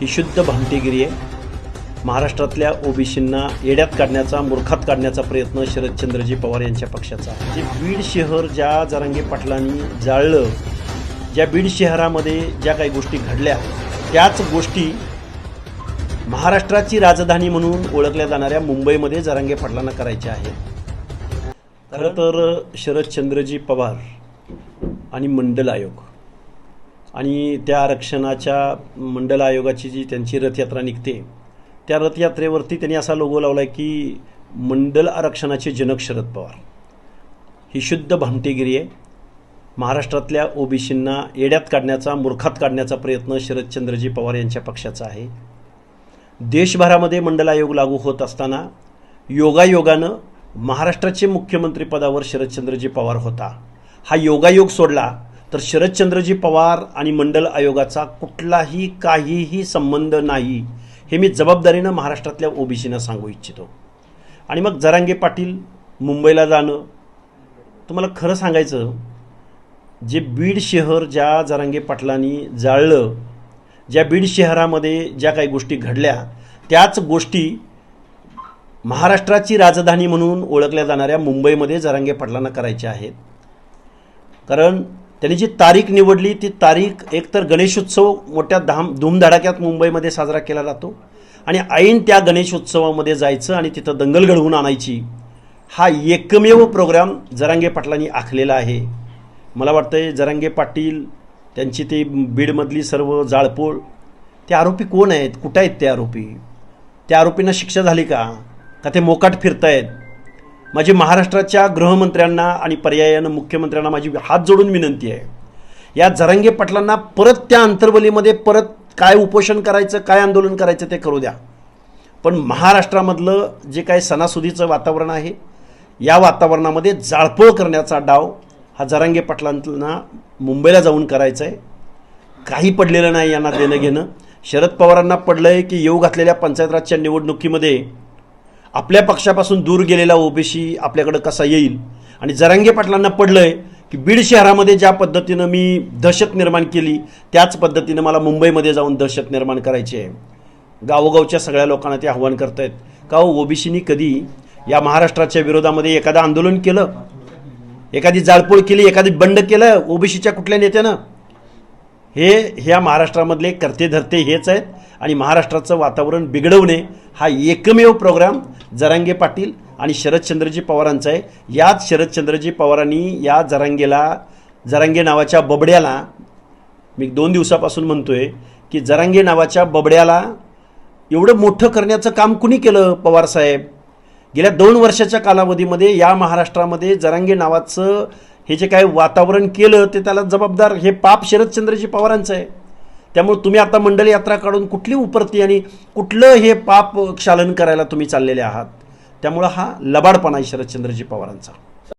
ही शुद्ध भामटेगिरी आहे. महाराष्ट्रातल्या ओबीसींना येड्यात काढण्याचा मूर्खात काढण्याचा प्रयत्न शरदचंद्रजी पवार यांच्या पक्षाचा. जे बीड शहर ज्या जरांगे पाटलांनी जाळलं ज्या बीड शहरामध्ये ज्या काही गोष्टी घडल्या त्याच गोष्टी महाराष्ट्राची राजधानी म्हणून ओळखल्या जाणाऱ्या मुंबईमध्ये जरांगे पाटलांना करायच्या आहेत. खरं तर शरदचंद्रजी पवार आणि मंडल आयोग आणि त्या आरक्षणाच्या मंडल आयोगाची जी त्यांची रथयात्रा निघते त्या रथयात्रेवरती त्यांनी असा लोगो लावला आहे की मंडल आरक्षणाचे जनक शरद पवार. ही शुद्ध भामटेगिरी आहे. महाराष्ट्रातल्या ओबीसींना येड्यात काढण्याचा मूर्खात काढण्याचा प्रयत्न शरदचंद्रजी पवार यांच्या पक्षाचा आहे. देशभरामध्ये मंडल आयोग लागू होत असताना योगायोगानं महाराष्ट्राचे मुख्यमंत्री पदावर शरदचंद्रजी पवार होता. हा योगायोग सोडला तर शरदचंद्रजी पवार आणि मंडल आयोगाचा कुठलाही काहीही संबंध नाही हे मी जबाबदारीनं महाराष्ट्रातल्या ओबीसीना सांगू इच्छितो. आणि मग जरांगे पाटील मुंबईला जाणं. तुम्हाला खरं सांगायचं जे बीड शहर ज्या जरांगे पाटलांनी जाळलं ज्या बीड शहरामध्ये ज्या काही गोष्टी घडल्या त्याच गोष्टी महाराष्ट्राची राजधानी म्हणून ओळखल्या जाणाऱ्या मुंबईमध्ये जरांगे पाटलांना करायच्या आहेत. कारण त्यांनी जी तारीख निवडली ती तारीख एकतर गणेशोत्सव मोठ्या धाम धूमधडाक्यात मुंबईमध्ये साजरा केला जातो आणि ऐन त्या गणेशोत्सवामध्ये जायचं आणि तिथं दंगल घडवून आणायची हा एकमेव प्रोग्राम जरांगे पाटलांनी आखलेला आहे. मला वाटतं जरांगे पाटील त्यांची ती बीडमधली सर्व जाळपोळ ते आरोपी कोण आहेत? कुठं आहेत ते आरोपी? त्या आरोपींना शिक्षा झाली का? का ते मोकाट फिरतायत? माझी महाराष्ट्राच्या गृहमंत्र्यांना आणि पर्यायानं मुख्यमंत्र्यांना माझी हात जोडून विनंती आहे. या जरांगे पाटलांना परत त्या अंतर्वलीमध्ये परत काय उपोषण करायचं काय आंदोलन करायचं ते करू द्या. पण महाराष्ट्रामधलं जे काय सणासुदीचं वातावरण आहे या वातावरणामध्ये जाळपोळ करण्याचा डाव हा जरांगे पाटलांना मुंबईला जाऊन करायचा आहे काही पडलेलं नाही यांना देणं घेणं शरद पवारांना पडलं आहे की येऊ घातलेल्या पंचायत राजच्या निवडणुकीमध्ये आपल्या पक्षापासून दूर गेलेला ओबीसी आपल्याकडं कसा येईल? आणि जरांगे पाटलांना पडलं आहे की बीड शहरामध्ये ज्या पद्धतीनं मी दहशत निर्माण केली त्याच पद्धतीनं मला मुंबईमध्ये जाऊन दहशत निर्माण करायची आहे. गावोगावच्या सगळ्या लोकांना ते आव्हान करतायत. का हो ओबीसीनी कधी या महाराष्ट्राच्या विरोधामध्ये एखादं आंदोलन केलं? एखादी जाळपोळ केली एखादी बंड केलं ओबीसीच्या कुठल्या नेत्यानं? हे ह्या महाराष्ट्रामधले करते धरते हेच आहेत. आणि महाराष्ट्राचं वातावरण बिघडवणे हा एकमेव प्रोग्राम जरांगे पाटील आणि शरदचंद्रजी पवारांचा आहे. याच शरदचंद्रजी पवारांनी या जरांगेला जरांगे नावाच्या बबड्याला मी दोन दिवसापासून म्हणतो आहे की जरांगे नावाच्या बबड्याला एवढं मोठं करण्याचं काम कुणी केलं पवारसाहेब गेल्या दोन वर्षाच्या कालावधीमध्ये या महाराष्ट्रामध्ये जरांगे नावाचं हे जे काय वातावरण केलं ते त्याला जबाबदार हे पाप शरदचंद्रजी पवारांचं आहे. त्यामुळे तुम्ही आता मंडल यात्रा काढून कुठली उपरती आणि कुठलं हे पाप क्षालन करायला तुम्ही चाललेले आहात? त्यामुळं हा लबाडपणा आहे शरदचंद्रजी पवारांचा.